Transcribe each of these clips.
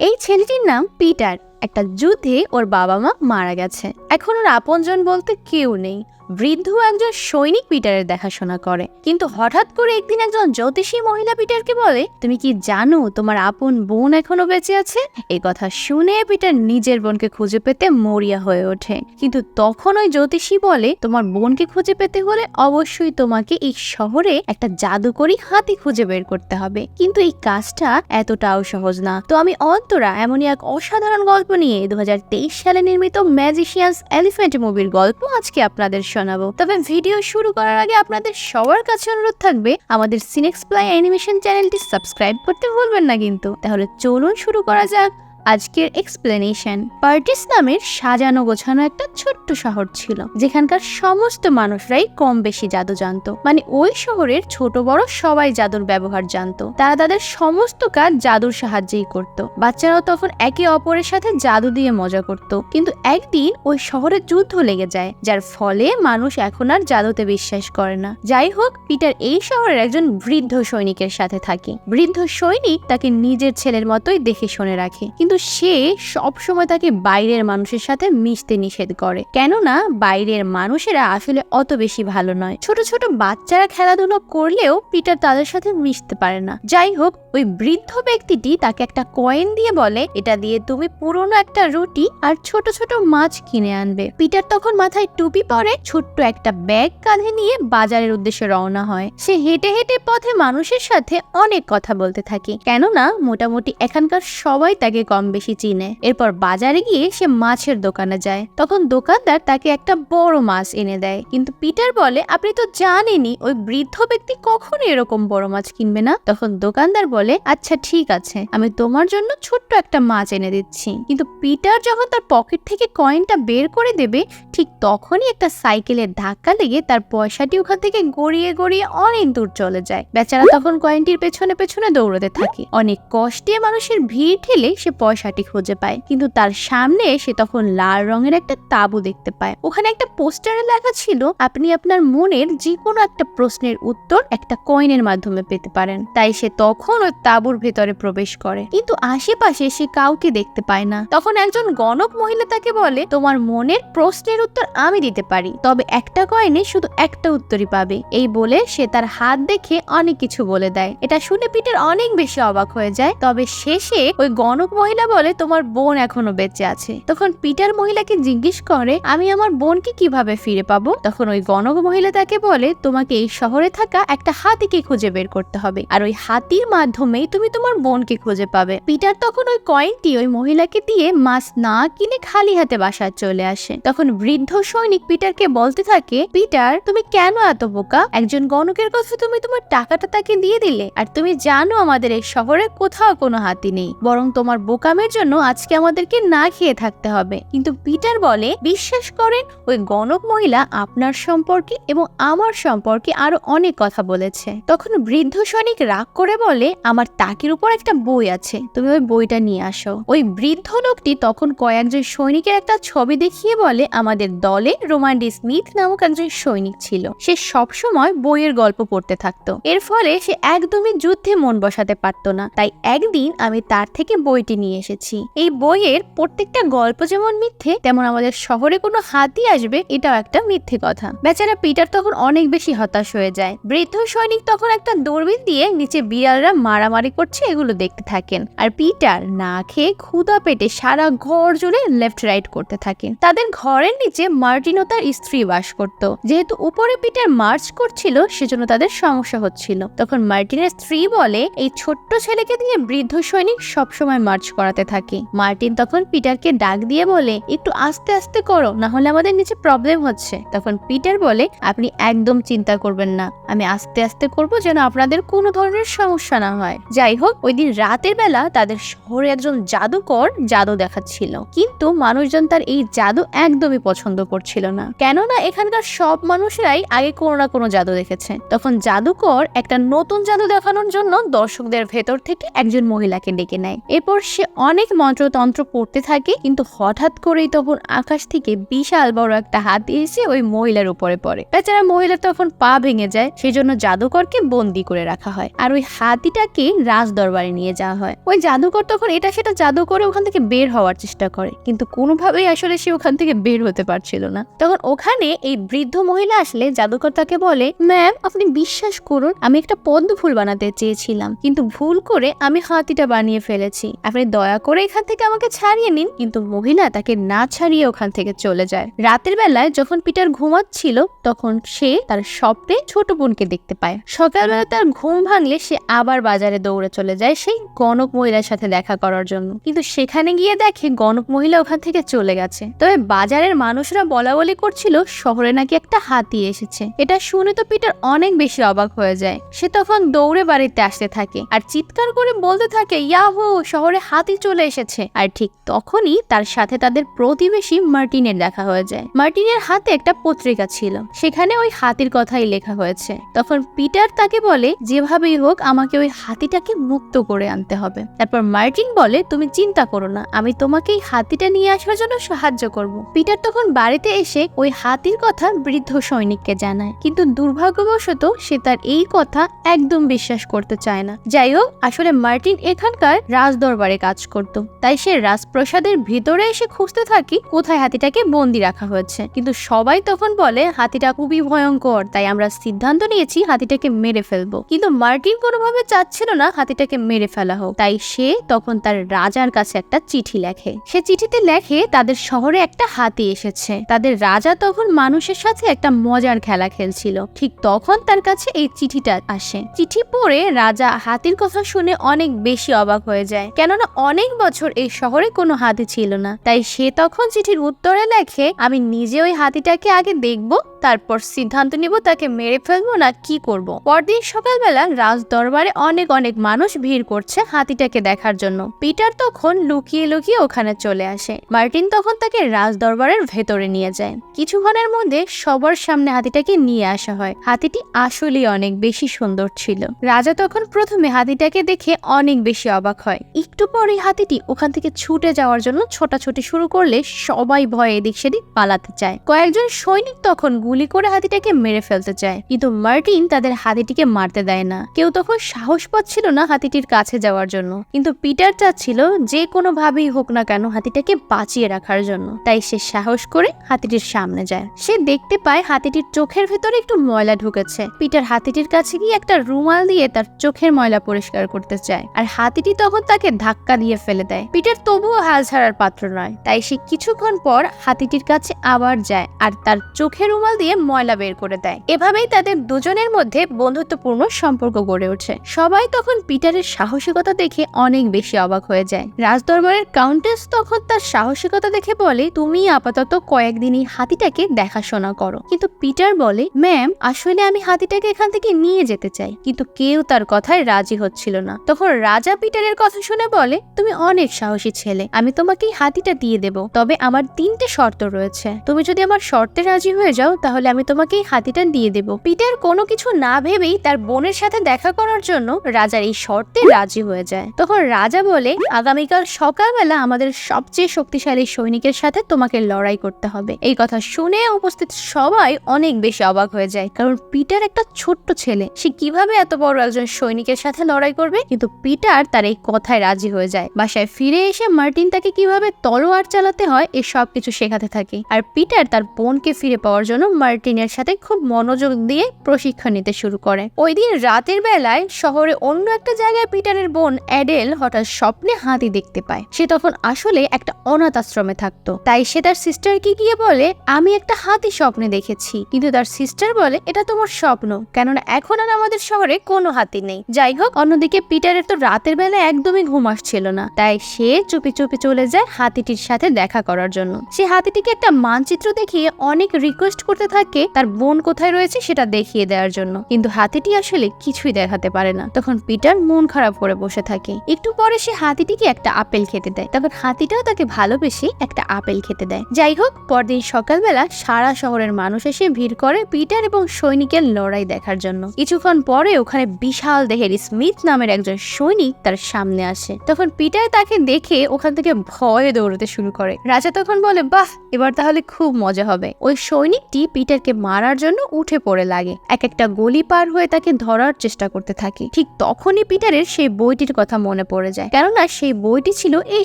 এই ছেলেটির নাম পিটার। একটা যুদ্ধে ওর বাবা মা মারা গেছে। এখন ওর আপনজন বলতে কেউ নেই। বৃদ্ধ একজন সৈনিক পিটারের দেখাশোনা করে। কিন্তু হঠাৎ করে একদিন একজন জ্যোতিষী মহিলা পিটারকে বলে, তুমি কি জানো তোমার আপন বোন এখনও বেঁচে আছে? এই কথা শুনে পিটার নিজের বোনকে খুঁজে পেতে মরিয়া হয়ে ওঠে। কিন্তু তখন ওই জ্যোতিষী বলে, তোমার বোনকে খুঁজে পেতে হলে অবশ্যই তোমাকে এই শহরে একটা জাদুকরি হাতি খুঁজে বের করতে হবে। কিন্তু এই কাজটা এতটাও সহজ না। তো আমি অন্তরা এমনই এক অসাধারণ গল্প নিয়ে দু হাজার তেইশ সালে নির্মিত ম্যাজিশিয়ানস এলিফ্যান্ট মুভির গল্প আজকে আপনাদের শোনাবো। তবে ভিডিও শুরু করার আগে আপনাদের সবার কাছে অনুরোধ থাকবে, আমাদের সিনেক্স প্লাই অ্যানিমেশন চ্যানেলটি সাবস্ক্রাইব করতে ভুলবেন না কিন্তু। তাহলে চলুন শুরু করা যাক। আজকের এক্সপ্লেনেশন পার্টিস নামের সাজানো গোছানো একটা ছোট্ট শহর ছিল, যেখানকার সমস্ত মানুষরাই কম বেশি জাদু জানতো। মানে ওই শহরের ছোট বড় সবাই জাদুর ব্যবহার জানতো। তারা তাদের সমস্ত কাজ জাদুর সাহায্যেই করত। বাচ্চারাও তখন একে অপরের সাথে জাদু দিয়ে মজা করত। কিন্তু একদিন ওই শহরে যুদ্ধ লেগে যায়, যার ফলে মানুষ এখন আর জাদুতে বিশ্বাস করে না। যাই হোক, পিটার এই শহরের একজন বৃদ্ধ সৈনিকের সাথে থাকে। বৃদ্ধ সৈনিক তাকে নিজের ছেলের মতোই দেখে শুনে রাখে। কিন্তু সে সব সময় তাকে বাইরের মানুষের সাথে মিশতে নিষেধ করে। কেননা বাইরের মানুষেরা আসলে অত বেশি ভালো নয়। ছোট ছোট বাচ্চারা খেলাধুলো করলেও পিটার তাদের সাথে মিশতে পারে না। যাই হোক, ওই বৃদ্ধ ব্যক্তিটি তাকে একটা কয়েন দিয়ে বলে, এটা দিয়ে তুমি পুরনো একটা রুটি আর ছোট ছোট মাছ কিনে আনবে। পিটার তখন মাথায় টুপি পরে ছোট্ট একটা ব্যাগ কাঁধে নিয়ে বাজারের উদ্দেশ্যে রওনা হয়। সে হেঁটে হেঁটে পথে মানুষের সাথে অনেক কথা বলতে থাকে। কেননা মোটামুটি এখানকার সবাই তাকে কম বেশি চিনে। এরপর বাজারে গিয়ে সে মাছের দোকানে যায়। তখন দোকানদার তাকে একটা বড় মাছ এনে দেয়। কিন্তু পিটার বলে, আপনি তো জানেনই, ওই বৃদ্ধ ব্যক্তি কখনো এরকম বড় মাছ কিনবে না? তখন দোকানদার বলে আচ্ছা ঠিক আছে, আমি তোমার জন্য ছোট্ট একটা মাছ এনে দিচ্ছি। কিন্তু পিটার যখন তার পকেট থেকে কয়েনটা বের করে দেবে, ঠিক তখনই একটা সাইকেলের ধাক্কা লেগে তার পয়সাটি ওখান থেকে গড়িয়ে গড়িয়ে অনেক দূর চলে যায়। বেচারা তখন কয়েনটির পেছনে পেছনে দৌড়তে থাকে। অনেক কষ্টে মানুষের ভিড় ঠেলে সে পয়সাটি খুঁজে পায়। কিন্তু তার সামনে সে তখন লাল রঙের একটা তাবু দেখতে পায়। ওখানে একটা পোস্টারে লেখা ছিল, আপনি আপনার মনের যে কোনো একটা প্রশ্নের উত্তর একটা কয়েনের মাধ্যমে পেতে পারেন। তাই সে তখন ওই তাবুর ভেতরে প্রবেশ করে। কিন্তু আশেপাশে সে কাউকে দেখতে পায় না। তখন একজন গণক মহিলা তাকে বলে, তোমার মনের প্রশ্নের উত্তর আমি দিতে পারি। তবে একটা কয়েনে শুধু একটা উত্তরই পাবে। এই বলে সে তার হাত দেখে অনেক কিছু বলে দেয়। এটা শুনে পিটার অনেক বেশি অবাক হয়ে যায়। তবে শেষে ওই গণক মহিলা বলে তোমার বোন এখনও বেঁচে আছে। তখন পিটার মহিলাকে জিজ্ঞেস করে, আমি আমার বোনকে কীভাবে ফিরে পাবো? তখন ওই গণক মহিলা তাকে বলে, তোমাকে এই শহরে থাকা একটা হাতিকে খুঁজে বের করতে হবে। আর ওই হাতির মাধ্যমেই তুমি তোমার বোনকে খুঁজে পাবে। পিটার তখন ওই কয়েনটি ওই মহিলাকে দিয়ে মাছ না কিনে খালি হাতে বাসায় চলে আসে। তখন বৃদ্ধ সৈনিক পিটারকে বলতে থাকে, পিটার, তুমি কেন এত বোকা? একজন গণকের কথা তুমি তোমার টাকাটা তাকে দিয়ে দিলে। আর তুমি জানো আমাদের এই শহরে কোথাও কোনো হাতি নেই। বরং তোমার বোকামের জন্য আজকে আমাদেরকে না খেয়ে থাকতে হবে। কিন্তু পিটার বলে, বিশ্বাস করেন, ওই গণক মহিলা আপনার সম্পর্কে এবং আমার সম্পর্কে আরও অনেক কথা বলেছে। তখন বৃদ্ধ সৈনিক রাগ করে বলে, আমার তাকের উপর একটা বই আছে, তুমি ওই বইটা নিয়ে আসো। ওই বৃদ্ধ লোকটি তখন কয়েকজন সৈনিকের একটা ছবি দেখিয়ে বলে, আমাদের দলে রোমান্ডি স্মিথ নামক একজন সৈনিক ছিল। সে সবসময় বইয়ের গল্প পড়তে থাকতো। এর ফলে সে একদমই যুদ্ধে মন বসাতে পারতো না। তাই একদিন আমি তার থেকে বইটি নিয়ে এসেছি। এই বইয়ের প্রত্যেকটা গল্প যেমন মিথ্যে, তেমন আমাদের শহরে কোনো হাতি আসবে, এটাও একটা মিথ্যে কথা। বেচারা পিটার তখন অনেক বেশি হতাশ হয়ে যায়। বৃদ্ধ সৈনিক তখন একটা দূরবীন দিয়ে নিচে বিড়ালরা মারামারি করছে, এগুলো দেখতে থাকেন। আর পিটার না খেয়ে ক্ষুধা পেটে সারা ঘর জুড়ে লেফট রাইট করতে থাকেন। তাদের ঘরের নিচে মার্টিন তার স্ত্রী বাস করত। যেহেতু উপরে পিটার মার্চ করছিল, সেজন্য তাদের সমস্যা হচ্ছিল। তখন মার্টিনের স্ত্রী বলে, এই ছোট্ট ছেলেকে দিয়ে বৃদ্ধ সৈনিক সবসময় মার্চ করাতে থাকে। মার্টিন তখন পিটারকে ডাক দিয়ে বলে, একটু আস্তে আস্তে করো না হলে আমাদের নিচে প্রবলেম হচ্ছে। তখন পিটার বলে, আপনি একদম চিন্তা করবেন না। আমি আস্তে আস্তে করব যেন আপনাদের কোনো ধরনের সমস্যা না হয়। যাই হোক, ওই দিন রাতের বেলা তাদের শহরে একজন জাদুকর জাদু দেখাচ্ছিল। কিন্তু মানুষজন তার এই জাদু একদমই পছন্দ করছিল না। কেননা এখানকার সব মানুষরাই আগে কোনো না কোনো জাদু দেখেছে। তখন জাদুকর একটা নতুন জাদু দেখানোর জন্য দর্শকদের ভেতর থেকে একজন মহিলাকে ডেকে নেয়। এরপর সে অনেক মন্ত্রতন্ত্র পড়তে থাকে, কিন্তু হঠাৎ করেই তখন আকাশ থেকে বিশাল বড় একটা হাতি এসে ওই মহিলার উপরে পড়ে। বেচারা মহিলা তখন পা ভেঙে যায় সেই জন্য জাদুকরকে বন্দি করে রাখা হয়। আর ওই হাতিটাকে রাজ দরবারে নিয়ে যাওয়া হয়। ওই জাদুকর তখন এটা সেটা জাদু করে ওখান থেকে বের হওয়ার চেষ্টা করে, কিন্তু কোনোভাবেই আসলে সে ওখান থেকে বের হতে পারছিল না। তখন ওখানে এই বৃদ্ধ মহিলা আসলে জাদুকর তাকে বলে, ম্যাম, আপনি বিশ্বাস করুন, আমি একটা পদ্ম ফুল বানাতে চেয়েছিলাম, কিন্তু ভুল করে আমি হাতিটা বানিয়ে ফেলেছি। আপনি দয়া করে এখান থেকে আমাকে ছাড়িয়ে নিন। কিন্তু মহিলা তাকে না ছাড়িয়ে ওখান থেকে চলে যায়। রাতের বেলায় যখন পিটার ঘুমাচ্ছিল, তখন সে তার স্বপ্নে ছোট বোনকে দেখতে পায়। সকালবেলা তার ঘুম ভাঙলে সে আবার বাজারে দৌড়ে চলে যায় সেই গণক মহিলার সাথে দেখা করার জন্য। কিন্তু সেখানে গিয়ে দেখে গণক মহিলা ওখান থেকে চলে গেছে। তবে বাজারের মানুষরা বলা বলি করছিল, শহরে নাকি একটা হাতি এসেছে। এটা শুনে তো পিটার অনেক বেশি অবাক হয়ে যায়। সে তখন দৌড়ে বাড়িতে আসতে থাকে। আর চিৎকার করে বলতে থাকে, ইয়াহু, শহরে হাতি চলে এসেছে। আর ঠিক তখনই তার সাথে তাদের প্রতিবেশী মার্টিনের দেখা হয়ে যায়। মার্টিনের হাতে একটা পত্রিকা ছিল। সেখানে ওই হাতির কথাই লেখা হয়েছে। তখন পিটার তাকে বলে, যেভাবেই হোক, আমাকে ওই হাতিটাকে মুক্ত করে আনতে হবে। তারপর মার্টিন বলে, তুমি চিন্তা করো না, আমি তোমাকে এই হাতিটা নিয়ে আসার জন্য সাহায্য করব। পিটার তখন বাড়িতে এসে ওই হাতির কথা বৃদ্ধ সৈনিককে জানায়। কিন্তু দুর্ভাগ্যবশত সে তার এই কথা একদম বিশ্বাস করতে চায় না। যাই হোক, আসলে মার্টিন এখানকার রাজদরবারে কাজ করত। তাই সে রাজপ্রসাদের ভিতরে এসে খুঁজতে থাকি কোথায় হাতিটাকে বন্দি রাখা হয়েছে। কিন্তু সবাই তখন বলে, হাতিটা খুবই ভয়ঙ্কর, তাই আমরা সিদ্ধান্ত নিয়েছি হাতিটাকে মেরে ফেলব। কিন্তু মার্টিন কোনোভাবে চাচ্ছিল না হাতিটাকে মেরে ফেলা হোক। তাই সে তখন তার রাজার কাছে একটা চিঠি লেখে। সে চিঠিতে লেখে, তাদের শহরে একটা হাতি এসেছে। তাদের রাজা তখন মানুষের সাথে একটা মজার খেলা খেলছিল। ঠিক তখন তার কাছে এই চিঠিটা আসে। চিঠি পড়ে রাজা হাতির কথা শুনে অনেক বেশি অবাক হয়ে যায়। কেননা অনেক বছর এই শহরে কোনো হাতি ছিল না। তাই সে তখন চিঠির উত্তরে লেখে, আমি নিজে ওই হাতিটাকে আগে দেখব তারপর সিদ্ধান্ত নিব তাকে মেরে ফেলব না কি করব। পরদিন সকালবেলা রাজ দরবারে অনেক অনেক মানুষ ভিড় করছে হাতিটাকে দেখার জন্য। পিটার তখন লুকিয়ে লুকিয়ে ওখানে চলে আসে। মার্টিন তখন তাকে রাজ দরবারের ভেতরে নিয়ে যায়। কিছুক্ষণের মধ্যে সবার সামনে হাতিটাকে নিয়ে আসা হয়। হাতিটি আসলেই অনেক বেশি সুন্দর ছিল। রাজা তখন প্রথমে হাতিটাকে দেখে অনেক বেশি অবাক হয়। একটু পরে হাতিটি ওখান থেকে ছুটে যাওয়ার জন্য ছোটাছুটি শুরু করলে সবাই ভয়ে এদিক সেদিক পালাতে চায়। কয়েকজন সৈনিক তখন গুলি করে হাতিটাকে মেরে ফেলতে চায়। কিন্তু মার্টিন তাদের হাতিটিকে মারতে দেয় না। কেউ তখন সাহস পাচ্ছিল না হাতিটির কাছে যাওয়ার জন্য। কিন্তু পিটার চাচ্ছিল যে কোনো ভাবেই হোক না কেন হাতিটাকে বাঁচিয়ে রাখার জন্য। তাই সে সাহস করে হাতিটির সামনে যায়। সে দেখতে পায় হাতিটির চোখের ভেতরে একটু ময়লা ঢুকেছে। পিটার হাতিটির কাছে গিয়ে একটা রুমাল দিয়ে তার চোখের ময়লা পরিষ্কার করতে চায়। আর হাতিটি তখন তাকে ধাক্কা দিয়ে ফেলে দেয়। পিটার তবুও হাল ছাড়ার পাত্র নয়। তাই সে কিছুক্ষণ পর হাতিটির কাছে আবার যায়। আর তার চোখের রুমাল দিয়ে ময়লা বের করে দেয়। এভাবেই তাদের দুজনের মধ্যে বন্ধুত্বপূর্ণ সম্পর্ক গড়ে ওঠে। সবাই তখন পিটারের সাহসিকতা দেখে অনেক বেশি অবাক হয়ে যায়। রাজদরবারের কাউন্টেস তখন তার সাহসিকতা দেখে বলে, তুমি আপাতত কয়েকদিনই হাতিটাকে দেখাশোনা করো। কিন্তু পিটার বলে, ম্যাম, আসলে আমি হাতিটাকে এখান থেকে নিয়ে যেতে চাই। কিন্তু কেউ তার কথায় রাজি হচ্ছিল না। তখন রাজা পিটারের কথা শুনে বলে, তুমি অনেক সাহসী ছেলে, আমি তোমাকে হাতিটা দিয়ে দেব। তবে আমার তিনটে শর্ত রয়েছে। তুমি যদি আমার শর্তে রাজি হয়ে যাও তাহলে আমি তোমাকে এই হাতিটা দিয়ে দেব। পিটার কোনো কিছু না ভেবেই তার বোনের সাথে দেখা করার জন্য রাজার এই শর্তে রাজি হয়ে যায়। তখন রাজা বলে, আগামীকাল সকালবেলা আমাদের সবচেয়ে শক্তিশালী সৈনিকের সাথে তোমাকে লড়াই করতে হবে। এই কথা শুনে উপস্থিত সবাই অনেক বেশি অবাক হয়ে যায়, কারণ পিটার একটা ছোট্ট ছেলে। সে কীভাবে এত বড় একজন সৈনিকের সাথে লড়াই করবে? কিন্তু পিটার তার এই কথায় রাজি হয়ে যায়। বাসায় ফিরে এসে মার্টিন তাকে কীভাবে তলোয়ার চালাতে হয় এই সব কিছু শেখাতে থাকে। আর পিটার তার বোনকে ফিরে পাওয়ার জন্য মার্টিনের সাথে খুব মনোযোগ দিয়ে প্রশিক্ষণ নিতে শুরু করে। ওই দিন রাতের বেলায় শহরে অন্য একটা জায়গায় পিটারের বোন অ্যাডেল হঠাৎ স্বপ্নে হাতি দেখতে পায়। সে তখন আসলে একটা অনাথ আশ্রমে থাকতো। তাই সে তার সিস্টারকে গিয়ে বলে, আমি একটা হাতি স্বপ্নে দেখেছি। কিন্তু তার সিস্টার বলে, এটা তোমার স্বপ্ন, কেননা এখন আর আমাদের শহরে কোনো হাতি নেই। যাই হোক, অন্যদিকে পিটারের তো রাতের বেলা একদমই ঘুম আসছিল না। তাই সে চুপি চুপি চলে যায় হাতিটির সাথে দেখা করার জন্য। সে হাতিটিকে একটা মানচিত্র দেখিয়ে অনেক রিকোয়েস্ট করতে থাকে, তার বোন কোথায় রয়েছে সেটা দেখিয়ে দেওয়ার জন্য। কিন্তু হাতিটি আসলে কিছুই দেখাতে পারে না। তখন পিটার মন খারাপ করে বসে থাকে। একটু পরে সে হাতিটিকে একটা আপেল খেতে দেয়। তখন হাতিটাও তাকে ভালোবেসে একটা আপেল খেতে দেয়। যাই হোক, পরদিন সকালবেলা সারা শহরের মানুষ এসে ভিড় করে পিটার এবং সৈনিকের লড়াই দেখার জন্য। কিছুক্ষণ পরে ওখানে বিশাল দেহের স্মিথ নামের একজন সৈনিক তার সামনে আসে। তখন পিটার তাকে দেখে ওখান থেকে ভয়ে দৌড়তে শুরু করে। রাজা তখন বলে, বাহ, এবার তাহলে খুব মজা হবে। ওই সৈনিকটি পিটারকে মারার জন্য উঠে পড়ে লাগে। এক একটা গলি পার হয়ে তাকে ধরার চেষ্টা করতে থাকে। ঠিক তখনই পিটারের সেই বইটির কথা মনে পড়ে যায়। কেননা সেই বইটি ছিল এই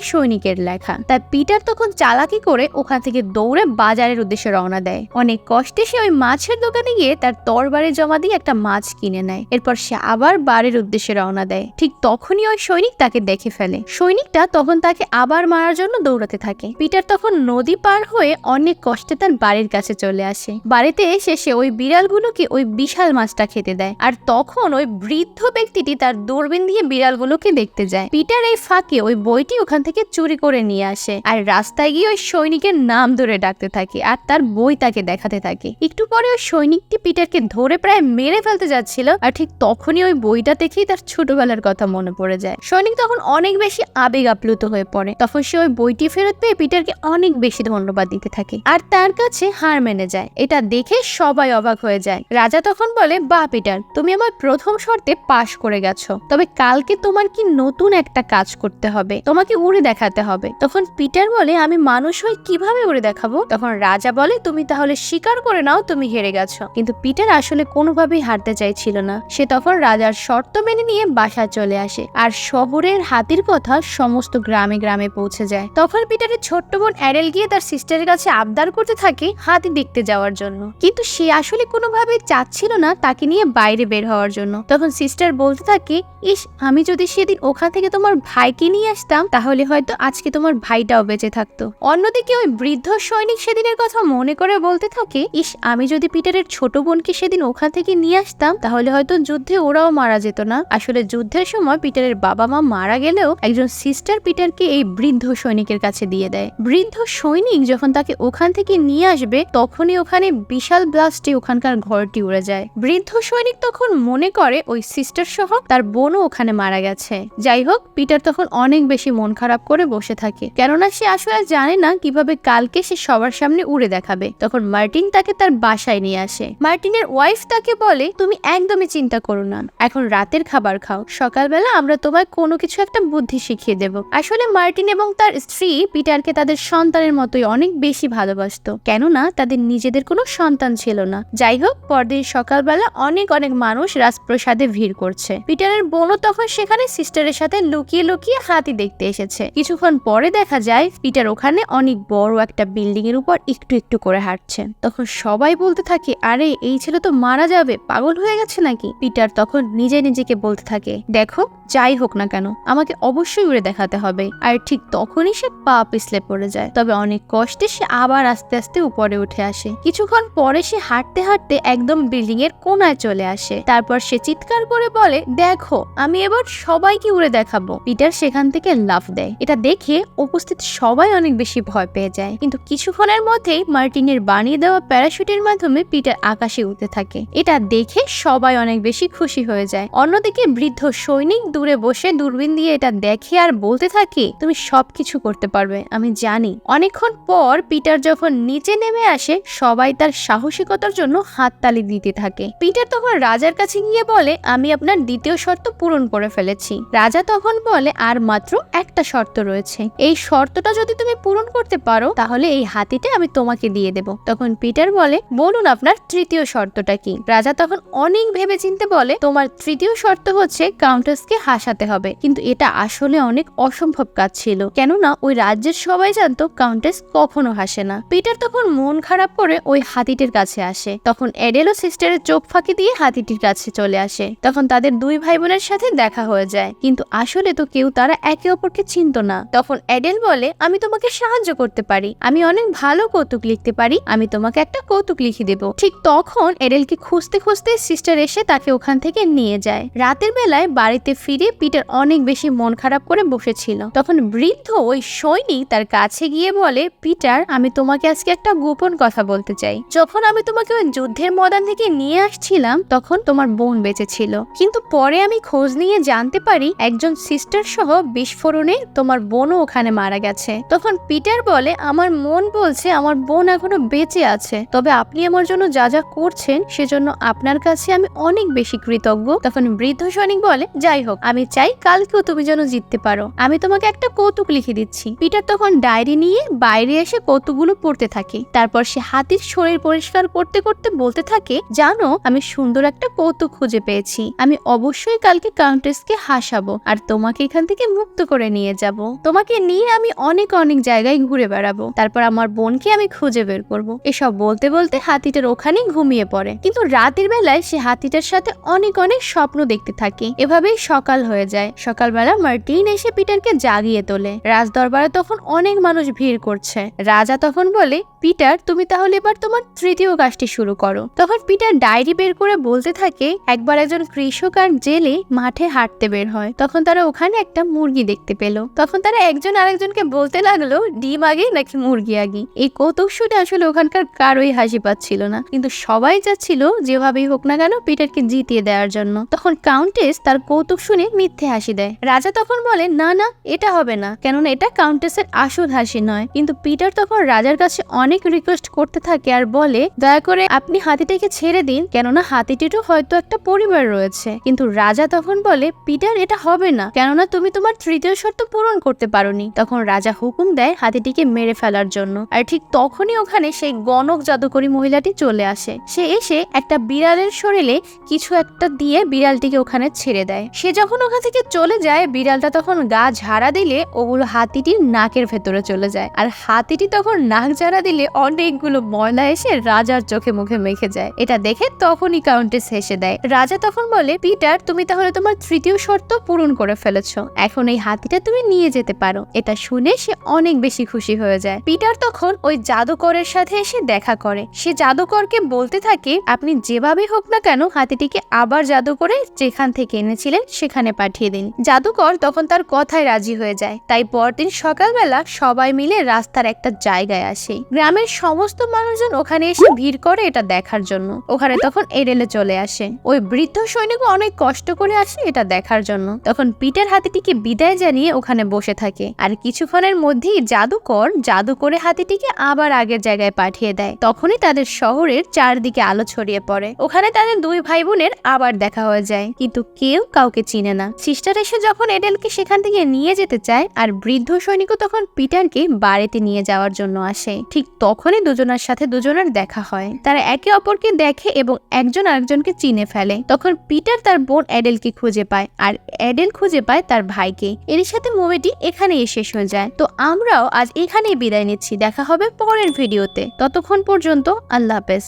সৈনিকের লেখা। তাই পিটার তখন চালাকি করে ওখান থেকে দৌড়ে বাজারের উদ্দেশ্যে রওনা দেয়। অনেক কষ্টে সে ওই মাছের দোকানে গিয়ে তার তরবারে জমা দিয়ে একটা মাছ কিনে নেয়। এরপর সে আবার বাড়ির উদ্দেশ্যে রওনা দেয়। ঠিক তখনই ওই সৈনিক তাকে দেখে ফেলে। সৈনিকটা তখন তাকে আবার মারার জন্য দৌড়াতে থাকে। পিটার তখন নদী পার হয়ে অনেক কষ্টে তার বাড়ির কাছে চলে আসে। বাড়িতে এসে সে ওই বিড়ালগুলোকে ওই বিশাল মাছটা খেতে দেয়। আর তখন ওই বৃদ্ধ ব্যক্তিটি তার দূরবীন দিয়ে বিড়ালগুলোকে দেখতে যায়। পিটার এই ফাঁকে ওই বইটি ওখান থেকে চুরি করে নিয়ে আসে আর রাস্তায় গিয়ে ওই সৈনিকের নাম ধরে ডাকতে থাকে আর তার বই তাকে দেখাতে থাকে। একটু পরে ওই সৈনিকটি পিটারকে ধরে প্রায় মেরে ফেলতে যাচ্ছিল আর ঠিক তখনই ওই বইটা দেখেই তার ছোটবেলার কথা মনে পড়ে যায়। সৈনিক তখন অনেক বেশি আবেগ আপ্লুত হয়ে পড়ে। তখন সে ওই বইটি ফেরত পেয়ে পিটারকে অনেক বেশি ধন্যবাদ দিতে থাকে। আর তার কাছে হার মেনে যায়। এটা দেখে সবাই অবাক হয়ে যায়। রাজা তখন বলে, বা, পিটার, তুমি আমার প্রথম শর্তে পাশ করে গেছো। তবে কালকে তোমার কি নতুন একটা কাজ করতে হবে? তোমাকে উড়ে দেখাতে হবে। তখন পিটার বলে, আমি মানুষ হয়ে কীভাবে উড়ে দেখাবো? তখন রাজা বলে, তুমি তাহলে স্বীকার করে নাও, তুমি হেরে গেছো। কিন্তু পিটার আসলে কোনোভাবেই হারতে চাইছিল না। সে তখন রাজার শর্ত মেনে নিয়ে বাসায় চলে আসে আর শহরের হাতির কথা সমস্ত গ্রামে গ্রামে পৌঁছে যায়। তখন পিটারের ছোট্ট বোন অ্যাডেল গিয়ে তার সিস্টারের কাছে আবদার করতে থাকে হাতি দেখতে যাওয়ার জন্য। কিন্তু সে আসলে কোনোভাবে চাচ্ছিল না তাকে নিয়ে বাইরে বের হওয়ার জন্য। তখন সিস্টার বলতে থাকে, ইস, আমি যদি সেদিন ওখান থেকে তোমার ভাইকে নিয়ে আসতাম, তাহলে হয়তো আজকে তোমার ভাইটাও বেঁচে থাকতো। অন্যদিকে ওই বৃদ্ধ সৈনিক সেদিনের কথা মনে করে বলতে থাকে, ইস, আমি যদি পিটারের ছোট বোনকে সেদিন ওখান থেকে নিয়ে আসতাম, তাহলে হয়তো যুদ্ধে ওরাও মারা যেত না। আসলে যুদ্ধের সময় পিটারের বাবা মা মারা গেলেও একজন সিস্টার পিটারকে এই বৃদ্ধ সৈনিকের কাছে দিয়ে দেয়। বৃদ্ধ সৈনিক যখন তাকে ওখান থেকে নিয়ে আসবে, তখনই ওখানে বিশাল ব্লাস্টে ওখানকার ঘরটি উড়ে যায়। বৃদ্ধ সৈনিক তখন মনে করে ওই সিস্টার সহ তার বোনও ওখানে মারা গেছে। যাই হোক, পিটার তখন অনেক বেশি মন খারাপ করে বসে থাকে। কেননা সে আসলে জানে না কীভাবে কালকে সে সবার সামনে উড়ে দেখাবে। তখন মার্টিন তাকে তার বাসায় নিয়ে আসে। মার্টিনের ওয়াইফ তাকে বলে, তুমি একদমই চিন্তা করো না। এখন রাতের খাবার খাও। সকালবেলা আমরা তোমায় কোনো কিছু একটা বুদ্ধি শিখিয়ে দেব। আসলে মার্টিন এবং তার স্ত্রী পিটারকে তাদের সন্তানের মতোই অনেক বেশি ভালোবাসতো। কেননা তাদের নিজেদের কোনো সন্তান ছিল না। যাই হোক পরদিন সকালবেলা অনেক অনেক মানুষ রাজপ্রসাদে ভিড় করছে। পিটারের বোনও তখন সেখানে সিস্টারের সাথে লুকিয়ে লুকিয়ে হাতি দেখতে এসেছে। কিছুক্ষণ পরে দেখা যায়, পিটার ওখানে অনেক বড় একটা বিল্ডিং এর উপর একটু একটু করে হাঁটছে। তখন সবাই বলতে থাকে, আরে, এই ছেলে তো মারা যাবে, পাগল হয়ে গেছে নাকি? পিটার তখন নিজে নিজেকে বলতে থাকে, দেখো, যাই হোক না কেন, আমাকে অবশ্যই উড়ে দেখাতে হবে। আর ঠিক তখনই সে পা পিছলে পড়ে যায়। তবে অনেক কষ্টে সে আবার আস্তে আস্তে উপরে উঠে আসে। কিছুক্ষণ পরে সে হাঁটতে হাঁটতে একদম বিল্ডিং এর কোনায় চলে আসে। তারপর সে চিৎকার করে বলে, দেখো, আমি এবার সবাইকে উড়ে দেখাবো। পিটার সেখান থেকে লাফ দেয়। এটা দেখে উপস্থিত সবাই অনেক বেশি ভয় পেয়ে যায়। কিন্তু কিছুক্ষণের মধ্যেই মার্টিনের বানিয়ে দেওয়া প্যারাশুটের মাধ্যমে পিটার আকাশে উঠতে থাকে। এটা দেখে সবাই অনেক বেশি খুশি হয়ে যায়। অন্যদিকে বৃদ্ধ সৈনিক দূরে বসে দূরবীন দিয়ে এটা দেখে আর বলতে থাকে, তুমি সবকিছু করতে পারবে, আমি জানি। অনেকক্ষণ পর পিটার যখন নিচে নেমে আসে, সবাই তার সাহসিকতার জন্য হাততালি দিতে থাকে। পিটার তখন রাজার কাছে গিয়ে বলে, আমি আপনার দ্বিতীয় শর্ত পূরণ করে ফেলেছি। রাজা তখন বলে, আর মাত্র একটা শর্ত রয়েছে। এই শর্তটা যদি তুমি পূরণ করতে পারো, তাহলে এই হাতিটা আমি তোমাকে দিয়ে দেব। তখন পিটার বলে, বলুন আপনার তৃতীয় শর্তটা কি? রাজা তখন অনেক ভেবে চিনতে বলে, তোমার তৃতীয় শর্ত হচ্ছে কাউন্টাসকে হাসাতে হবে। কিন্তু এটা আসলে অনেক অসম্ভব কাজ ছিল। কেননা ওই রাজ্যের সবাই জানতো কাউন্টেস কখনো হাসে না। পিটার তখন মন খারাপ করে ওই হাতিটির কাছে আসে। তখন এডেল ও সিস্টারের চোখ ফাঁকি দিয়ে হাতিটির কাছে চলে আসে। তখন তাদের দুই ভাই বোনের সাথে দেখা হয়ে যায়। কিন্তু আসলে তো কেউ তারা একে অপরকে চিনত না। তখন এডেল বলে, আমি তোমাকে সাহায্য করতে পারি। আমি অনেক ভালো কৌতুক লিখতে পারি। আমি তোমাকে একটা কৌতুক লিখে দেব। ঠিক তখন এডেলকে খুঁজতে খুঁজতে সিস্টার এসে তাকে ওখান থেকে নিয়ে যায়। রাতের বেলায় বাড়িতে ফিরে পিটার অনেক বেশি মন খারাপ করে বসেছিল। তখন বৃদ্ধ ওই সৈনিক তার কাছে গিয়ে বলে, পিটার, আমি তোমাকে আজকে একটা গোপন কথা বলতে চাই। যাই যখন আমি তোমাকে ওই যুদ্ধের ময়দান থেকে নিয়ে আসছিলাম, তখন তোমার বোন বেঁচে ছিল। কিন্তু পরে আমি খোঁজ নিয়ে জানতে পারি একজন সিস্টার সহ বিস্ফোরণে তোমার বোনও ওখানে মারা গেছে। তখন পিটার বলে, আমার মন বলছে আমার বোন এখনও বেঁচে আছে। তবে আপনি আমার জন্য যা যা করছেন, সেজন্য আপনার কাছে আমি অনেক বেশি কৃতজ্ঞ। তখন বৃদ্ধ সৈনিক বলে, যাই হোক, আমি চাই কালকেও তুমি যেন জিততে পারো। আমি তোমাকে একটা কৌতুক লিখে দিচ্ছি। পিটার তখন ডায়েরি নিয়ে বাইরে এসে কৌতুকগুলো পড়তে থাকে। তারপর সে হাতির শরীর পরিষ্কার করতে করতে বলতে থাকে, জানো, আমি সুন্দর একটা কৌতুক খুঁজে পেয়েছি। আমি অবশ্যই কালকে কাউন্টেসকে হাসাবো আর তোমাকে এখান থেকে মুক্ত করে নিয়ে যাব। তোমাকে নিয়ে আমি অনেক অনেক জায়গায় ঘুরে বেড়াবো। তারপর আমার বোনকে আমি খুঁজে বের করব। এসব বলতে বলতে হাতিটার ওখানে ঘুমিয়ে পড়ে। কিন্তু রাতের বেলায় সে হাতিটার সাথে অনেক অনেক স্বপ্ন দেখতে থাকে। এভাবেই সকাল হয়ে যায়। সকালবেলা মার্টিন এসে পিটারকে জাগিয়ে তোলে। রাজদরবারে তখন অনেক মানুষ ভিড় করছে। রাজা তখন বলে, পিটার, তুমি তাহলে এবার তোমার তৃতীয় কাজটি শুরু করো। তখন পিটার ডায়েরি বের করে বলতে থাকে, একবার একজন কৃষক আর জেলে মাঠে হাঁটতে বের হয়। তখন তারা ওখানে একটা মুরগি দেখতে পেল। তখন তারা একজন আরেকজনকে বলতে লাগল, ডিম আগে নাকি মুরগি আগে? এই কৌতুক শুনে আসলে ওখানকার কারোই হাসি পাচ্ছিল না। কিন্তু সবাই যাচ্ছিল যেভাবেই হোক না কেন পিটারকে জিতিয়ে দেওয়ার জন্য। তখন কাউন্টেস তার কৌতুক শুনে মিথ্যে হাসি দেয়। রাজা তখন বলে, না না, এটা হবে না। কেননা এটা কাউন্টেসের আসল হাসি নয়। কিন্তু পিটার তখন রাজার কাছে অনেক রিকোয়েস্ট করতে থাকে আর বলে, দয়া করে আপনি হাতিটাকে ছেড়ে দিন, কেননা হাতিটিরও হয়তো একটা পরিবার রয়েছে। কিন্তু রাজা তখন বলে, পিটার, এটা হবে না। কেননা তুমি তোমার তৃতীয় শর্ত পূরণ করতে পারোনি। তখন রাজা হুকুম দেয় হাতিটিকে মেরে ফেলার জন্য। আর ঠিক তখনই ওখানে সেই গণক জাদুকরী মহিলাটি চলে আসে। সে এসে একটা বিড়ালের শরীরে কিছু একটা দিয়ে বিড়ালটিকে ওখানে ছেড়ে দেয়। সে যখন ওখান থেকে চলে যায়, বিড়ালটা তখন গা ঝাড়া দিলে ওগুলো হাতিটির নাকের ভেতরে চলে যায়। আর হাতিটি তখন নাক ঝাড়া দিলে অনেকগুলো ময়লা এসে রাজার চোখে মুখে মেখে যায়। এটা দেখে তখনই কাউন্টেস হেসে দেয়, রাজা তখন বলে, পিটার, তুমি তাহলে তোমার তৃতীয় শর্ত পূরণ করে ফেলেছ। এখন এই হাতিটা তুমি নিয়ে যেতে পারো। এটা শুনে সে অনেক বেশি খুশি হয়ে যায়। পিটার তখন ওই জাদুকরের সাথে এসে দেখা করে। সে জাদুকরকে বলতে থাকে, আপনি যেভাবে হোক না কেন, হাতিটিকে আবার জাদু করে যেখান থেকে এনেছিলেন সেখানে পাঠিয়ে দিন। জাদুকর তখন তার কথায় রাজি হয়ে যায়। তাই পরদিন সকালবেলা সবাই মিলে রাস্তার একটা জায়গায় আসে। গ্রামের সমস্ত মানুষজন ওখানে এসে ভিড় করে এটা দেখার জন্য। ওখানে তখন এডেলে চলে আসে। ওই বৃদ্ধ সৈনিক অনেক কষ্ট করে আসে এটা দেখার জন্য। তখন পিটার হাতিটিকে বিদায় জানিয়ে ওখানে বসে থাকে। আর কিছুক্ষণের মধ্যেই জাদুকর জাদু করে হাতিটিকে আবার আগের জায়গায় পাঠিয়ে দেয়। তখনই তাদের শহরের চারদিকে আলো ছড়িয়ে পড়ে। ওখানে তাদের দুই ভাই বোনের আবার দেখা হয়ে যায়। কিন্তু কেউ কাউকে চিনে না। সিস্টার এসে যখন এডেলকে সেখান থেকে নিয়ে যেতে চায়, আর বৃদ্ধ সৈনিকও তখন পিটারকে বাড়িতে নিয়ে যাওয়ার জন্য আসে। ঠিক তখনই দুজনের সাথে দুজনের দেখা হয়। তারা একে অপরকে দেখে এবং একজন আরেকজনকে চিনে ফেলে। তখন পিটার তার বোন অ্যাডেলকে খুঁজে পায় আর অ্যাডেল খুঁজে পায় তার ভাইকে। এর সাথে মুভিটি এখানেই শেষ হয়ে যায়। তো আমরাও আজ এখানেই বিদায় নিচ্ছি। দেখা হবে পরের ভিডিওতে। ততক্ষণ পর্যন্ত আল্লাহ হাফেজ।